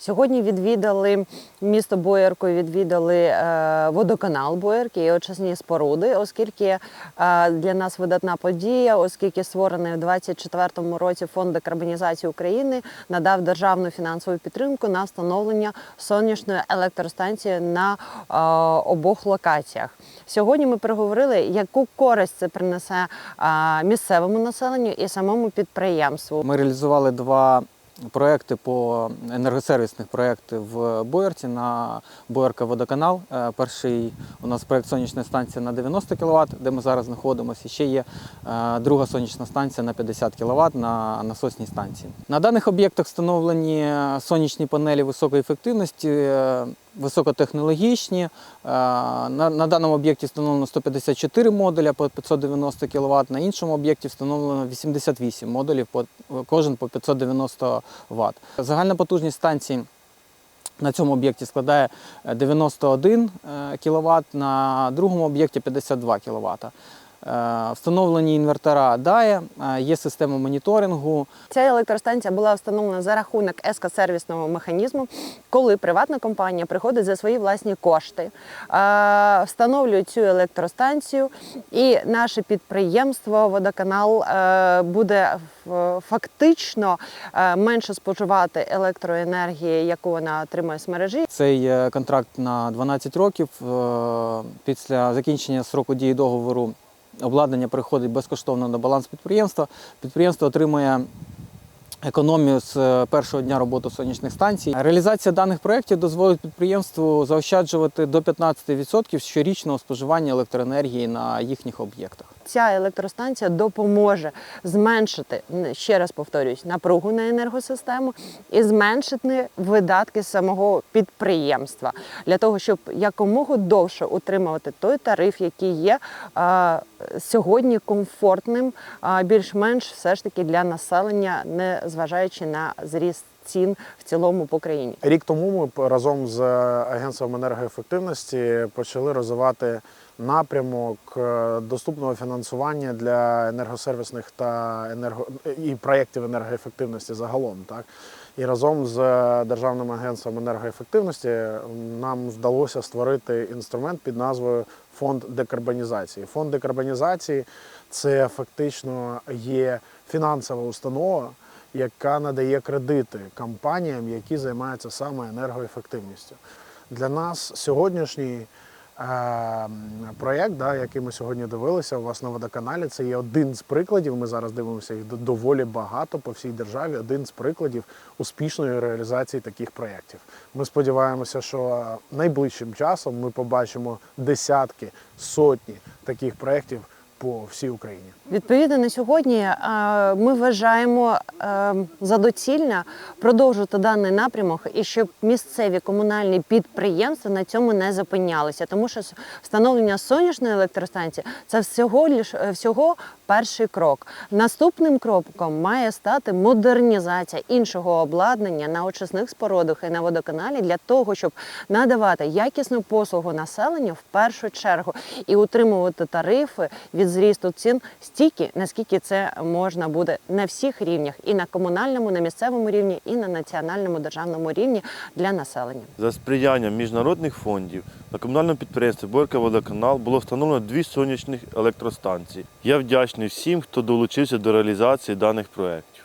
Сьогодні відвідали місто Боярко, відвідали е, водоканал Боярки і очисні споруди, оскільки е, для нас видатна подія, оскільки створений у 2024 році фонд декарбонізації України надав державну фінансову підтримку на встановлення сонячної електростанції на е, обох локаціях. Сьогодні ми переговорили, яку користь це принесе місцевому населенню і самому підприємству. Ми реалізували два проекти по енергосервісних проєкти в Боярці на Боярка Водоканал. Е, Перший у нас проект сонячна станція на 90 кВт, де ми зараз знаходимося. І ще є е, друга сонячна станція на 50 кВт на насосній станції. На даних об'єктах встановлені сонячні панелі високої ефективності. Е, Високотехнологічні. Е, На, даному об'єкті встановлено 154 модуля по 590 кВт, на іншому об'єкті встановлено 88 модулів, кожен по 590 Вт. Загальна потужність станції на цьому об'єкті складає е, 91 кВт, на другому об'єкті 52 кВт. Встановлені інвертора DAE, е, є система моніторингу, Ця електростанція була встановлена за рахунок ЕСКО-сервісного механізму, коли приватна компанія приходить за свої власні кошти, е, встановлює цю електростанцію, і наше підприємство Водоканал е, буде е, фактично е, менше споживати електроенергії, яку вона отримує з мережі. Цей е, контракт на 12 років. Е, Після закінчення сроку дії договору обладнання приходить безкоштовно на баланс підприємства. Підприємство отримує економію з е, першого дня роботи сонячних станцій. Реалізація даних проєктів дозволить підприємству заощаджувати до 15% щорічного споживання електроенергії на їхніх об'єктах. Ця електростанція допоможе зменшити ще раз повторюсь напругу на енергосистему і зменшити видатки самого підприємства. Для того, щоб якомога довше утримувати той тариф, який є е, сьогодні комфортним, е, більш-менш все ж таки для населення, не зважаючи на зріст цін в цілому по країні. Рік тому ми разом з агентством енергоефективності почали розвивати напрямок е, доступного фінансування для енергосервісних та енерго і проєктів енергоефективності загалом. Так і разом з державним агентством енергоефективності нам вдалося створити інструмент під назвою Фонд декарбонізації. Фонд декарбонізації це фактично є фінансова установа яка надає кредити компаніям, які займаються саме енергоефективністю. Для нас сьогоднішній е, проєкт, да, який ми сьогодні дивилися у вас на водоканалі, це є один з прикладів. Ми зараз дивимося їх доволі багато по всій державі. Один з прикладів успішної реалізації таких проєктів. Ми сподіваємося, що найближчим часом ми побачимо десятки, сотні таких проєктів по всій Україні. Відповідно, на сьогодні е, ми вважаємо е, за доцільне продовжувати даний напрямок і щоб місцеві комунальні підприємства на цьому не зупинялися, тому що встановлення сонячної електростанції це всього лиш е, всього перший крок. Наступним кроком має стати модернізація іншого обладнання на очисних спорудах і на водоканалі для того, щоб надавати якісну послугу населенню в першу чергу і утримувати тарифи від зрісту цін стільки, наскільки це можна буде на всіх рівнях, і на комунальному, на місцевому рівні, і на національному державному рівні для населення. За сприяння міжнародних фондів на комунальному підприємстві Борка Водоканал було встановлено дві сонячних електростанції. Я вдячний всім, хто долучився до реалізації даних проєктів.